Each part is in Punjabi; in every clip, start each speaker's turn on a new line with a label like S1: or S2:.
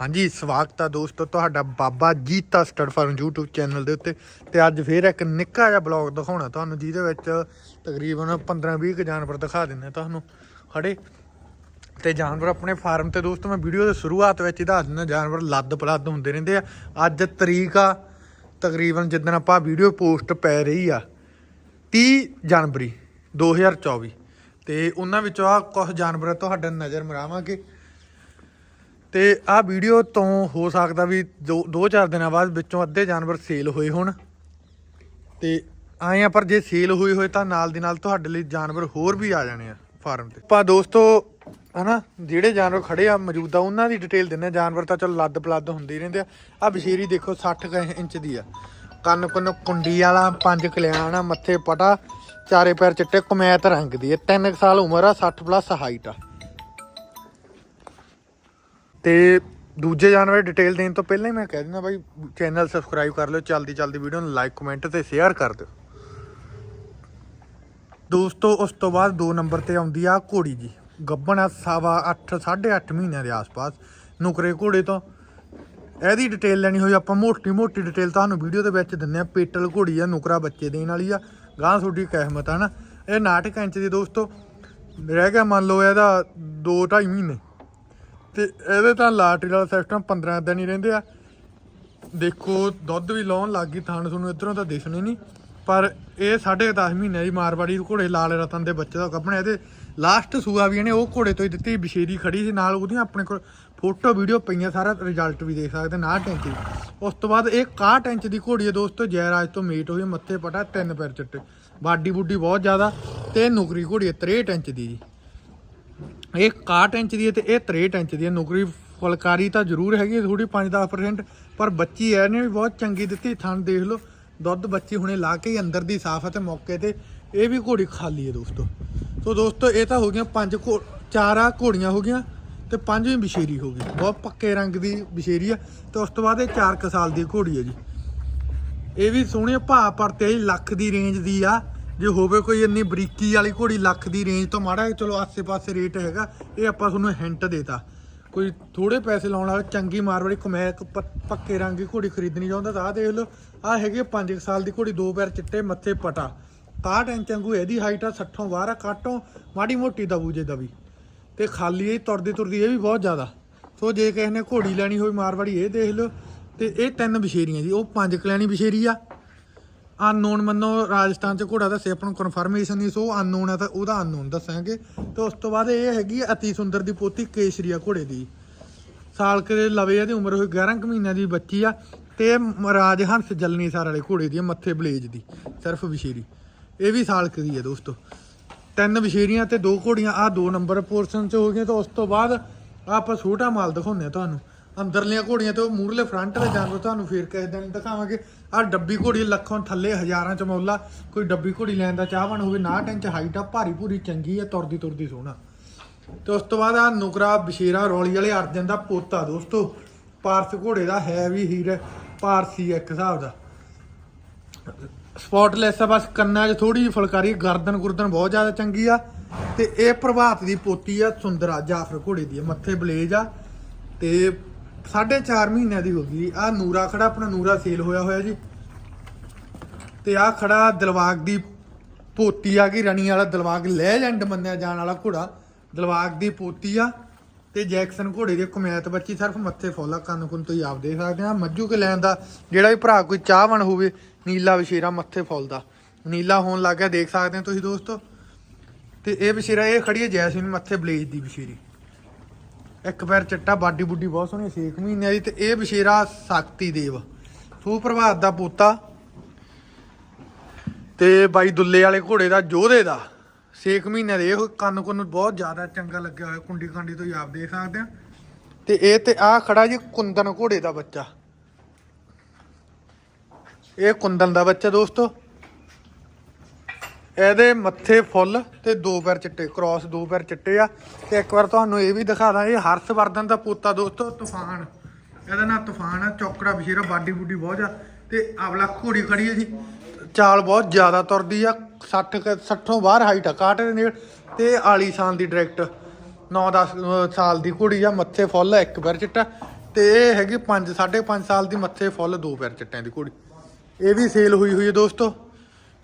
S1: ਹਾਂਜੀ, ਸਵਾਗਤ ਆ ਦੋਸਤੋ, ਤੁਹਾਡਾ Baba Jita stud farm YouTube channel ਦੇ ਉੱਤੇ। ਤੇ ਅੱਜ ਫੇਰ ਇੱਕ ਨਿੱਕਾ ਜਿਹਾ ਬਲੌਗ ਦਿਖਾਉਣਾ ਤੁਹਾਨੂੰ, ਜਿਹਦੇ ਵਿੱਚ ਤਕਰੀਬਨ 15-20 ਕੁ ਜਾਨਵਰ ਦਿਖਾ ਦਿੰਨੇ ਤੁਹਾਨੂੰ, ਖੜੇ। ਤੇ ਜਾਨਵਰ ਆਪਣੇ ਫਾਰਮ ਤੇ ਦੋਸਤੋ, ਮੈਂ ਵੀਡੀਓ ਦੇ ਸ਼ੁਰੂਆਤ ਵਿੱਚ ਹੀ ਦੱਸ ਦਿੰਦਾ, ਜਾਨਵਰ ਲੱਦ ਪਲੱਦ ਹੁੰਦੇ ਰਹਿੰਦੇ ਆ। ਅੱਜ ਤਰੀਕ ਆ, ਤਕਰੀਬਨ ਜਿੱਦਣ ਆਪਾਂ ਵੀਡੀਓ ਪੋਸਟ ਪੈ ਰਹੀ ਆ 30 ਜਨਵਰੀ 2024 ਤੇ ਉਹਨਾਂ ਵਿੱਚੋਂ ਆ ਕੁਝ ਜਾਨਵਰ ਤੁਹਾਡੇ ਨਜ਼ਰ ਮਰਾਵਾਂਗੇ। ਤੇ ਆਹ ਵੀਡੀਓ ਤੋਂ ਹੋ ਸਕਦਾ ਵੀ ਦੋ ਦੋ ਚਾਰ ਦਿਨਾਂ ਬਾਅਦ ਵਿੱਚੋਂ ਅੱਧੇ ਜਾਨਵਰ ਸੇਲ ਹੋਏ ਹੋਣ। ਤੇ ਆਏ ਆ, ਪਰ ਜੇ ਸੇਲ ਹੋਈ ਹੋਏ ਤਾਂ ਨਾਲ ਦੀ ਨਾਲ ਤੁਹਾਡੇ ਲਈ ਜਾਨਵਰ ਹੋਰ ਵੀ ਆ ਜਾਣੇ ਆ ਫਾਰਮ ਤੇ। ਆਪਾਂ ਦੋਸਤੋ, ਹਨਾ, ਜਿਹੜੇ ਜਾਨਵਰ ਖੜੇ ਆ ਮੌਜੂਦਾ ਉਹਨਾਂ ਦੀ ਡਿਟੇਲ ਦਿੰਨੇ ਆ। ਜਾਨਵਰ ਤਾਂ ਚਲੋ ਲੱਦ ਪਲੱਦ ਹੁੰਦੇ ਹੀ ਰਹਿੰਦੇ ਆ। ਆ ਬਸ਼ੀਰੀ ਦੇਖੋ 60 ਕੁ ਇੰਚ ਦੀ ਆ। ਕੰਨ ਕੁੰਨ ਕੁੰਡੀ ਵਾਲਾ, ਪੰਜ ਕਲਿਆਣ ਆ, ਮੱਥੇ ਪਟਾ, ਚਾਰੇ ਪੈਰ ਚਿੱਟੇ, ਕਮੈਤ ਰੰਗ ਦੀ ਆ। 3 ਸਾਲ ਉਮਰ ਆ 60 ਪਲੱਸ ਹਾਈਟ ਆ। ਤੇ ਦੂਜੇ ਜਾਨਵਰ ਡਿਟੇਲ ਦੇਣ ਤੋਂ ਪਹਿਲਾਂ ਹੀ ਮੈਂ ਕਹਿ ਦਿੰਦਾ ਬਾਈ ਚੈਨਲ ਸਬਸਕ੍ਰਾਈਬ ਕਰ ਲਿਓ ਜਲਦੀ ਜਲਦੀ ਵੀਡੀਓ ਨੂੰ ਲਾਈਕ ਕਮੈਂਟ ਤੇ ਸ਼ੇਅਰ ਕਰ ਦਿਓ। ਦੋਸਤੋ, ਉਸ ਤੋਂ ਬਾਅਦ ਦੋ ਨੰਬਰ ਤੇ ਆਉਂਦੀ ਆ ਘੋੜੀ ਜੀ। ਗੱਬਣ ਆ ਸਵਾ 8 8.5 ਮਹੀਨਿਆਂ ਦੇ ਆਸ-ਪਾਸ, ਨੁਕਰੇ ਘੋੜੇ ਤੋਂ। ਇਹਦੀ ਡਿਟੇਲ ਲੈਣੀ ਹੋਈ ਆਪਾਂ ਮੋਟੀ ਮੋਟੀ ਡਿਟੇਲ ਤੁਹਾਨੂੰ ਵੀਡੀਓ ਦੇ ਵਿੱਚ ਦਿੰਨੇ ਆ। ਪੇਟਲ ਘੋੜੀ ਆ, ਨੁਕਰਾ ਬੱਚੇ ਦੇਣ ਵਾਲੀ ਆ। ਗਾਂ ਤੁਹਾਡੀ ਕਹਿਮਤ ਆ ਨਾ। ਇਹ ਨਾਟਕ ਇੰਚ ਦੀ ਦੋਸਤੋ, ਰਹਿ ਗਿਆ ਮੰਨ ਲਓ ਇਹਦਾ 2 2.5 ਮਹੀਨੇ। ਤੇ ਇਹਦੇ ਤਾਂ ਲਾਟਰੀ ਵਾਲਾ ਸਿਸਟਮ 15 ਦਿਨ ਹੀ ਰਹਿੰਦੇ ਆ। ਦੇਖੋ, ਦੁੱਧ ਵੀ ਲਾਉਣ ਲੱਗ ਗਈ ਥਾਣ ਤੁਹਾਨੂੰ ਇਧਰੋਂ ਤਾਂ ਦਿਸਣੀ ਨਹੀਂ। ਪਰ ਇਹ 10.5 ਮਹੀਨੇ ਦੀ ਮਾਰਵਾੜੀ ਘੋੜੇ ਲਾਲ ਰਤਨ ਦੇ ਬੱਚੇ ਦਾ ਕੱਪਣੇ ਇਹਦੇ ਲਾਸਟ ਸੂਆ ਵੀ ਇਹਨੇ ਉਹ ਘੋੜੇ ਤੋਂ ਹੀ ਦਿੱਤੀ ਬਸ਼ੇਰੀ ਖੜੀ ਸੀ, ਨਾਲ ਉਹਦੀਆਂ ਆਪਣੇ ਕੋਲ ਫੋਟੋ, ਵੀਡੀਓ ਪਈਆਂ, ਸਾਰਾ ਰਿਜ਼ਲਟ ਵੀ ਦੇਖ ਸਕਦੇ ਨਾ ਟੈਂਕੀ ਉਸ ਤੋਂ ਬਾਅਦ ਇਹ 61 ਇੰਚ ਦੀ ਘੋੜੀ ਹੈ ਦੋਸਤੋ, ਜੈਰਾਜ ਤੋਂ ਮੀਟ ਹੋਈ, ਮੱਥੇ ਪਟਾ, ਤਿੰਨ ਪੈਰ ਚਿੱਟੇ। ਬਾਡੀ ਬੁੱਡੀ ਬਹੁਤ ਜ਼ਿਆਦਾ, ਤੇ ਨੁਕਰੀ ਘੋੜੀ ਹੈ 63 ਇੰਚ ਦੀ ਜੀ। ਇਹ 61 ਇੰਚ ਦੀ ਹੈ ਤੇ ਇਹ 63 ਇੰਚ ਦੀ ਹੈ। ਨੌਕਰੀ ਫੁਲਕਾਰੀ ਤਾਂ ਜ਼ਰੂਰ ਹੈਗੀ ਥੋੜੀ 5-10% ਪਰ ਬੱਚੀ ਐ ਨੇ ਵੀ ਬਹੁਤ ਚੰਗੀ ਦਿੱਤੀ। ਥਣ ਦੇਖ ਲਓ, ਦੁੱਧ ਬੱਚੀ ਹੁਣੇ ਲਾ ਕੇ ਹੀ ਅੰਦਰ ਦੀ ਸਾਫ਼ ਹੈ ਤੇ ਮੌਕੇ ਤੇ ਇਹ ਵੀ ਘੋੜੀ ਖਾਲੀ ਹੈ ਦੋਸਤੋ। ਸੋ ਦੋਸਤੋ, ਇਹ ਤਾਂ ਹੋ ਗਈਆਂ ਪੰਜ ਘੋ, ਚਾਰ ਘੋੜੀਆਂ ਹੋ ਗਈਆਂ ਤੇ ਪੰਜਵੀਂ ਬਸ਼ੇਰੀ ਹੋ ਗਈ। ਬਹੁਤ ਪੱਕੇ ਰੰਗ ਦੀ ਬਸ਼ੇਰੀ ਆ ਤੇ ਉਸ ਤੋਂ ਬਾਅਦ ਇਹ 4 ਕ ਸਾਲ ਦੀ ਘੋੜੀ ਹੈ ਜੀ। ਇਹ ਵੀ ਸੋਹਣੇ ਭਾਅ ਪਰ ਤੇ ਲੱਖ ਦੀ ਰੇਂਜ ਦੀ ਆ। ਜੇ ਹੋਵੇ ਕੋਈ ਇੰਨੀ ਬਰੀਕੀ ਵਾਲੀ ਘੋੜੀ ਲੱਖ ਦੀ ਰੇਂਜ ਤੋਂ ਮਾੜਾ ਚਲੋ ਆਸੇ-ਪਾਸੇ ਰੇਟ ਹੈਗਾ, ਇਹ ਆਪਾਂ ਤੁਹਾਨੂੰ ਹਿੰਟ ਦੇਤਾ। ਕੋਈ ਥੋੜੇ ਪੈਸੇ ਲਾਉਣ ਵਾਲਾ ਚੰਗੀ ਮਾਰਵਾੜੀ ਕਮੈਕ ਪੱਕੇ ਰੰਗ ਦੀ ਘੋੜੀ ਖਰੀਦਣੀ ਚਾਹੁੰਦਾ ਤਾਂ ਆਹ ਦੇਖ ਲਓ। ਆਹ ਹੈਗੀ 5 ਸਾਲ ਦੀ ਘੋੜੀ, ਦੋ ਪੈਰ ਚਿੱਟੇ, ਮੱਥੇ ਪਟਾ। 61 ਇੰਚ ਵਾਂਗੂ ਇਹਦੀ ਹਾਈਟ ਆ 60 ਬਾਹਰ ਆ ਕਾਟੋਂ, ਮਾੜੀ ਮੋਟੀ ਦਬੂ ਜੇ ਦਵੀ ਤੇ ਖਾਲੀ ਇਹ ਤੁਰਦੀ ਤੁਰਦੀ ਇਹ ਵੀ ਬਹੁਤ ਜ਼ਿਆਦਾ। ਸੋ ਜੇ ਕਿਸੇ ਨੇ ਘੋੜੀ ਲੈਣੀ ਹੋਈ ਮਾਰਵਾੜੀ ਇਹ ਦੇਖ ਲਓ। ਤੇ ਇਹ ਤਿੰਨ ਬਸ਼ੇਰੀਆਂ ਜੀ, ਉਹ ਪੰਜ ਕਲਿਆਣੀ ਬਸ਼ੇਰੀ ਆ। ਅਨਨੋਨ ਮੰਨੋ ਰਾਜਸਥਾਨ ਚ ਘੋੜਾ ਦੱਸੇ ਆਪਾਂ ਨੂੰ ਕਨਫਰਮੇਸ਼ਨ ਨਹੀਂ ਸੋ ਅਨਨੋਨ ਹੈ ਤਾਂ ਉਹਦਾ ਅਨਨੋਨ ਦੱਸਾਂਗੇ। ਤੇ ਉਸ ਤੋਂ ਬਾਅਦ ਇਹ ਹੈਗੀ ਆ ਅਤੀ ਸੁੰਦਰ ਦੀ ਪੋਤੀ ਕੇਸ਼ਰੀਆ ਘੋੜੇ ਦੀ। ਸਾਲ ਕੇ ਦੇ ਲਵੇ ਇਹਦੀ ਉਮਰ ਹੋਈ 11 ਕੁ ਮਹੀਨਿਆਂ ਦੀ ਬੱਚੀ ਆ। ਤੇ ਰਾਜ ਹੰਸ ਜਲਨੀ ਸਾਰ ਵਾਲੇ ਘੋੜੇ ਦੀ ਆ, ਮੱਥੇ ਬਲੇਜ ਦੀ ਸਿਰਫ ਬਸ਼ੇਰੀ ਇਹ ਵੀ ਸਾਲ ਕੁ ਦੀ ਹੈ ਦੋਸਤੋ। ਤਿੰਨ ਬਸ਼ੇਰੀਆਂ ਤੇ ਦੋ ਘੋੜੀਆਂ ਆ ਦੋ ਨੰਬਰ ਪੋਰਸ਼ਨ ਚ ਹੋ ਗਈਆਂ ਤੇ ਉਸ ਤੋਂ ਬਾਅਦ ਆਪਾਂ ਛੋਟਾ ਮਾਲ ਦਿਖਾਉਂਦੇ ਆ ਤੁਹਾਨੂੰ। ਅੰਦਰਲੀਆਂ ਘੋੜੀਆਂ ਤੇ ਉਹ ਮੂਰਲੇ ਫਰੰਟ ਵਾਲੇ ਜਾਣ ਤੁਹਾਨੂੰ ਫੇਰ ਕਿਸੇ ਦਿਨ ਦਿਖਾਵਾਂਗੇ। ਆ ਡੱਬੀ ਘੋੜੀ ਲੱਖੋਂ ਥੱਲੇ ਹਜ਼ਾਰਾਂ ਚ ਮੌਲਾ ਕੋਈ ਡੱਬੀ ਘੋੜੀ ਲੈਣ ਦਾ ਚਾਹਵਾਨ ਹੋਵੇ, ਨਾ ਇੰਚ ਹਾਈਟ ਆ, ਭਾਰੀ ਭੂਰੀ ਚੰਗੀ ਆ, ਤੁਰਦੀ ਤੁਰਦੀ ਸੋਹਣਾ। ਤੇ ਉਸ ਤੋਂ ਬਾਅਦ ਆ ਨੁਕਰਾ ਬਸ਼ੇਰਾ ਰੌਲੀ ਵਾਲੇ ਅਰਜਨ ਦਾ ਪੋਤਾ ਦੋਸਤੋ। ਪਾਰਸ ਘੋੜੇ ਦਾ ਹੈ ਵੀ ਹੀਰ ਪਾਰਸੀ ਆ ਇੱਕ ਹਿਸਾਬ ਦਾ। ਸਪੌਟਲੈਸ ਆ, ਬਸ ਕੰਨਾਂ 'ਚ ਥੋੜੀ ਜਿਹੀ ਫੁਲਕਾਰੀ, ਗਰਦਨ ਗੁਰਦਨ ਬਹੁਤ ਜ਼ਿਆਦਾ ਚੰਗੀ ਆ। ਤੇ ਇਹ ਪ੍ਰਭਾਤ ਦੀ ਪੋਤੀ ਆ ਸੁੰਦਰਾ, ਜਾਫਰ ਘੋੜੇ ਦੀ ਆ, ਮੱਥੇ ਬਲੇਜ ਆ। ਤੇ 4.5 ਮਹੀਨਿਆਂ ਦੀ ਹੋ ਗਈ ਆ ਨੂਰਾ ਖੜਾ, ਆਪਣਾ ਨੂਰਾ ਸੇਲ ਹੋਇਆ ਹੋਇਆ ਜੀ। ਤੇ ਆ ਖੜਾ ਦਿਲਵਾਗ ਦੀ ਪੋਤੀ ਆ ਗਈ, ਰਣੀ ਵਾਲਾ ਦਿਲਵਾਗ ਲੈਜੈਂਡ ਮੰਨਿਆ ਜਾਣ ਵਾਲਾ ਘੋੜਾ। ਦਿਲਵਾਗ ਦੀ ਪੋਤੀ ਆ ਤੇ ਜੈਕਸਨ ਘੋੜੇ ਦੀ ਕਮੈਤ ਬੱਚੀ, ਸਿਰਫ ਮੱਥੇ ਫੋਲਾ ਕੰਨ ਕੁੰਨ ਤੋਂ ਹੀ ਆਪ ਦੇਖ ਸਕਦੇ ਆ। ਮੱਝੂ ਕੇ ਲੈਣ ਦਾ, ਜਿਹੜਾ ਵੀ ਭਰਾ ਕੋਈ ਚਾਹਵਣ ਹੋਵੇ, ਨੀਲਾ ਵਿਸ਼ੇਰਾ ਮੱਥੇ ਫੁੱਲਦਾ। ਨੀਲਾ ਹੋਣ ਲੱਗ ਗਿਆ, ਦੇਖ ਸਕਦੇ ਹੋ ਤੁਸੀਂ ਦੋਸਤੋ। ਤੇ ਇਹ ਵਿਸ਼ੇਰਾ ਇਹ ਖੜੀ ਹੈ ਜੈਸਮੀਨ ਮੱਥੇ ਬਲੇਜ ਦੀ ਵਿਸ਼ੇਰੀ ਇੱਕ ਪੈਰ ਚੱਟਾ, ਬਾਡੀ ਬੁੱਡੀ ਬਹੁਤ ਸੋਹਣੀ 6 ਮਹੀਨਿਆਂ ਦੀ ਤੇ ਇਹ ਵਿਸ਼ੇਰਾ ਸ਼ਕਤੀ ਦੇਵ। ਸੂ ਪ੍ਰਭਾਤ ਦਾ ਪੋਤਾ ਤੇ ਬਾਈ ਦੁੱਲੇ ਵਾਲੇ ਘੋੜੇ ਦਾ, ਜੋਧੇ ਦਾ। 6 ਮਹੀਨਿਆਂ ਦੇ ਇਹ ਕੰਨ ਕੁੰਨ ਬਹੁਤ ਜ਼ਿਆਦਾ ਚੰਗਾ ਲੱਗਿਆ ਹੋਇਆ, ਕੁੰਡੀ ਕਾਂਡੀ ਤੋਂ ਆਪ ਦੇਖ ਸਕਦੇ ਆ ਤੇ ਇਹ ਤੇ ਆ ਖੜਾ ਜੀ ਕੁੰਦਨ ਘੋੜੇ ਦਾ ਬੱਚਾ। ਇਹ ਕੁੰਦਨ ਦਾ ਬੱਚਾ ਦੋਸਤੋ। ਇਹਦੇ ਮੱਥੇ ਫੁੱਲ ਤੇ ਦੋ ਪੈਰ ਚਿੱਟੇ ਕ੍ਰਾਸ ਦੋ ਪੈਰ ਚਿੱਟੇ ਆ। ਤੇ ਇੱਕ ਵਾਰ ਤੁਹਾਨੂੰ ਇਹ ਵੀ ਦਿਖਾ ਦਾਂ ਇਹ ਹਰਸ਼ਵਰਧਨ ਦਾ ਪੋਤਾ ਦੋਸਤੋ, ਤੂਫਾਨ। ਇਹਦਾ ਨਾਂ ਤੂਫਾਨ ਆ, ਚੌਕੜਾ ਬਸ਼ੀਰਾ, ਬਾਡੀ ਬੁੱਡੀ ਬਹੁਤ ਆ, ਤੇ ਅਵਲਾ ਘੋੜੀ ਖੜੀ ਹੈ ਜੀ। ਚਾਲ ਬਹੁਤ ਜ਼ਿਆਦਾ ਤੁਰਦੀ ਆ 60 ਕੁ- 60 ਬਾਹਰ ਹਾਈਟ ਆ ਕਾਟ ਦੇ ਨੇੜ। ਤੇ ਆਲੀਸ਼ਾਨ ਦੀ ਡਾਇਰੈਕਟ 9-10 ਸਾਲ ਦੀ ਘੋੜੀ ਆ, ਮੱਥੇ ਫੁੱਲ ਆ, ਇੱਕ ਪੈਰ ਚਿੱਟਾ। ਤੇ ਇਹ ਹੈਗੀ 5 5.5 ਸਾਲ ਦੀ ਮੱਥੇ ਫੁੱਲ ਦੋ ਪੈਰ ਚਿੱਟਿਆਂ ਦੀ ਘੋੜੀ। ਇਹ ਵੀ ਸੇਲ ਹੋਈ ਹੋਈ ਹੈ ਦੋਸਤੋ।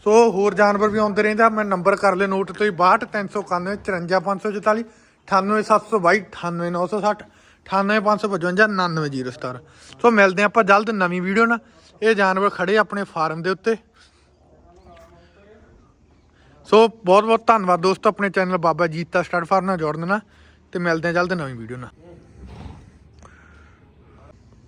S1: ਸੋ ਹੋਰ ਜਾਨਵਰ ਵੀ ਆਉਂਦੇ ਰਹਿੰਦਾ ਮੈਂ ਨੰਬਰ ਕਰ ਲਿਓ ਨੋਟ ਤੁਸੀਂ 62 391 54544 98722 98960 98555 99017 ਸੋ ਮਿਲਦੇ ਹਾਂ ਆਪਾਂ ਜਲਦ ਨਵੀਂ ਵੀਡੀਓ ਨਾਲ। ਇਹ ਜਾਨਵਰ ਖੜੇ ਆਪਣੇ ਫਾਰਮ ਦੇ ਉੱਤੇ। ਸੋ ਬਹੁਤ ਬਹੁਤ ਧੰਨਵਾਦ ਦੋਸਤੋ, ਆਪਣੇ channel Baba Jita start farm ਨਾਲ ਜੋੜਨ ਨਾਲ। ਤੇ ਮਿਲਦੇ ਹਾਂ ਜਲਦ ਨਵੀਂ ਵੀਡੀਓ ਨਾਲ।